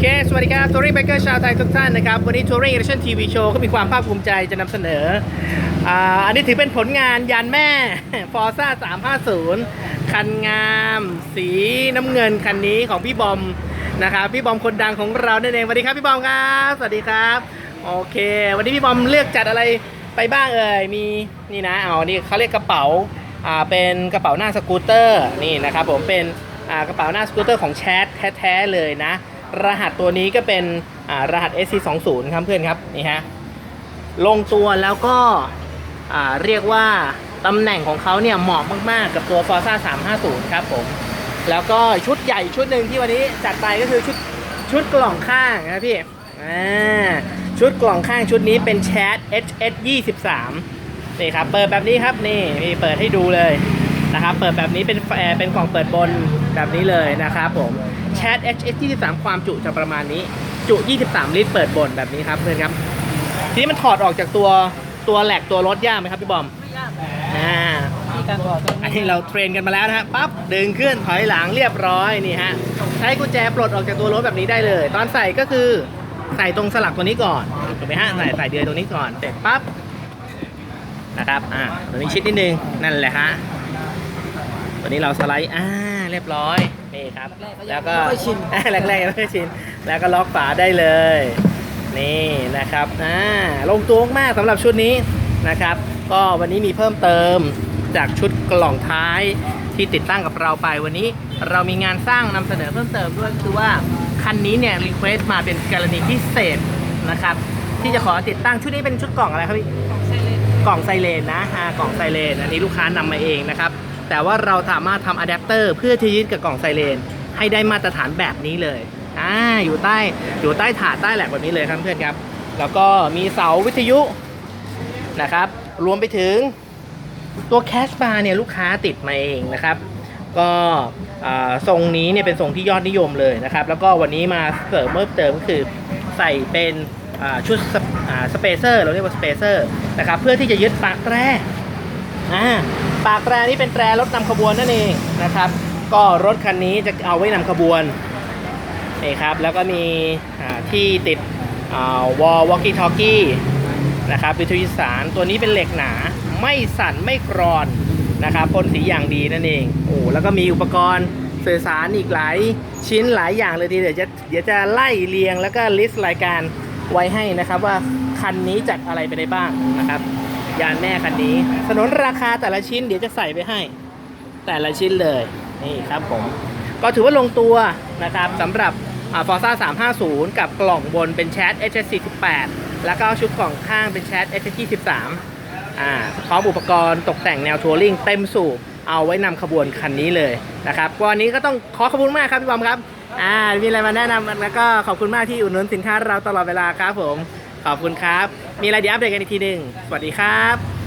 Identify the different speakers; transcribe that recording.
Speaker 1: เค สวัสดีครับ Touring Biker ชาวไทยทุกท่านนะครับ วันนี้ Touring Edition TV Show ก็มีความภาคภูมิใจจะนำเสนอ อันนี้ถือเป็นผลงานยานแม่ Forza 350 คันงาม สีน้ำเงินคันนี้ของพี่บอมนะครับ พี่บอมคนดังของเรานั่นเองสวัสดีครับพี่บอมครับ สวัสดีครับ โอเค วันนี้พี่บอมเลือกจัดอะไรไปบ้างเอ่ย มีนี่นะเอานี่เขาเรียกกระเป๋า อ่า เป็นกระเป๋าหน้าสกูตเตอร์ นี่นะครับผม เป็น อ่า กระเป๋าหน้าสกูตเตอร์ของแชทแท้ๆเลยนะ รหัสตัวนี้ก็เป็นรหัส SC20 ครับเพื่อนครับนี่ฮะลงตัวแล้วก็เรียกว่าตำแหน่งของเขาเนี่ยเหมาะมาก ๆ กับตัว Forza 350 ครับผม แล้วก็ชุดใหญ่ชุดหนึ่งที่วันนี้จัดไปก็คือชุดชุดกล่องข้างนะพี่อ่าชุดกล่องข้างชุดนี้เป็นแชท HS 23 นี่ครับ เปิดแบบนี้ครับนี่นี่เปิดให้ดูเลย นะครับ เปิดแบบนี้เป็นแอร์เป็นกล่องเปิดบนแบบนี้เลยนะครับผมแชท HS 23 ความจุจะประมาณนี้ จุ 23 ลิตรเปิดบนแบบนี้ครับเพื่อนครับ ทีนี้มันถอดออกจากตัวตัวแหลกตัวรถยากไหมครับพี่บอม
Speaker 2: ไม่ยาก
Speaker 1: อ่า
Speaker 2: ที่การถอด
Speaker 1: อันนี้เราเทรนกันมาแล้วนะฮะปั๊บดึงขึ้นถอยหลังเรียบร้อยนี่ฮะใช้กุญแจปลดออกจากตัวรถแบบนี้ได้เลย ตอนใส่ก็คือใส่ตรงสลักตัวนี้ก่อนถูกไหมฮะใส่ใส่เดือยตรงนี้ก่อนเสร็จปั๊บนะครับอ่าตัวนี้ชิดนิดนึงนั่นแหละฮะ ตัวนี้เราสไลด์อ่าเรียบร้อยนี่ครับ แล้วก็
Speaker 2: ไม่ชิน
Speaker 1: แรกๆยังไม่ค่อยชินแล้วก็ล็อกฝาได้เลย นี่นะครับอ่าลงตัวมากสำหรับชุดนี้นะครับ ก็วันนี้มีเพิ่มเติมจากชุดกล่องท้ายที่ติดตั้งกับเราไปวันนี้ เรามีงานสร้างนำเสนอเพิ่มเติมด้วยคือว่าคันนี้เนี่ยรีเควสมาเป็นกรณีพิเศษนะครับ ที่จะขอติดตั้งชุดนี้เป็นชุดกล่องอะไรครับพี่
Speaker 2: ของไซเลน
Speaker 1: กล่องไซเลนนะอ่ากล่องไซเลนอันนี้ลูกค้านำมาเองนะครับ แต่ว่าเราสามารถทำอะแดปเตอร์เพื่อที่ยึดกับกล่องไซเลนให้ได้มาตรฐานแบบนี้เลยอ่าอยู่ใต้อยู่ใต้ถาดใต้แหลกแบบนี้เลยครับเพื่อนครับ แล้วก็มีเสาวิทยุนะครับ รวมไปถึงตัวแคชบาร์เนี่ยลูกค้าติดมาเองนะครับ ก็อ่าทรงนี้เนี่ยเป็นทรงที่ยอดนิยมเลยนะครับ แล้วก็วันนี้มาเสริมเพิ่มเติมก็คือใส่เป็นอ่าชุดสเปอ่าสเปเซอร์เราเรียกว่าสเปเซอร์นะครับเพื่อที่จะยึดปากแตรอ่า ปากแตรนี่เป็นแตรรถนำขบวนนั่นเองนะครับ ก็รถคันนี้จะเอาไว้นำขบวนนี่ครับแล้วก็มีที่ติดวอลวอลกี้ทอ k กี้นะครับวิทยุสารตัวนี้เป็นเหล็กหนาไม่สั่นไม่กรอนนะครับพ่นสีอย่างดีนั่นเองโอ้แล้วก็มีอุปกรณ์สื่อสารอีกหลายชิ้นหลายอย่างเลยทีเดี๋ยวจะเดี๋ยวจะไล่เรียงแล้วก็ลิสต์รายการ ไว้ให้นะครับว่าคันนี้จัดอะไรไปได้บ้างนะครับ ยานแม่คันนี้สนนราคาแต่ละชิ้นเดี๋ยวจะใส่ไปให้ แต่ละชิ้นเลยนี่ครับผมก็ถือว่าลงตัวนะครับสำหรับฟอร์ซ่า350 กับกล่องบนเป็นแชท HS48 แล้วก็ชุดกล่องข้างเป็นแชท HS23 อ่าพร้อมอุปกรณ์ตกแต่งแนวทัวริงเต็มสูบเอาไว้นำขบวนคันนี้เลยนะครับวันนี้ก็ต้องขอขอบคุณมากครับพี่บอมครับ อ่ามีอะไรมาแนะนำแล้วก็ขอบคุณมากที่อุดหนุนสินค้าเราตลอดเวลาครับผม ขอบคุณครับ มีอะไรเดี๋ยวอัปเดตกันอีกทีหนึ่งสวัสดีครับ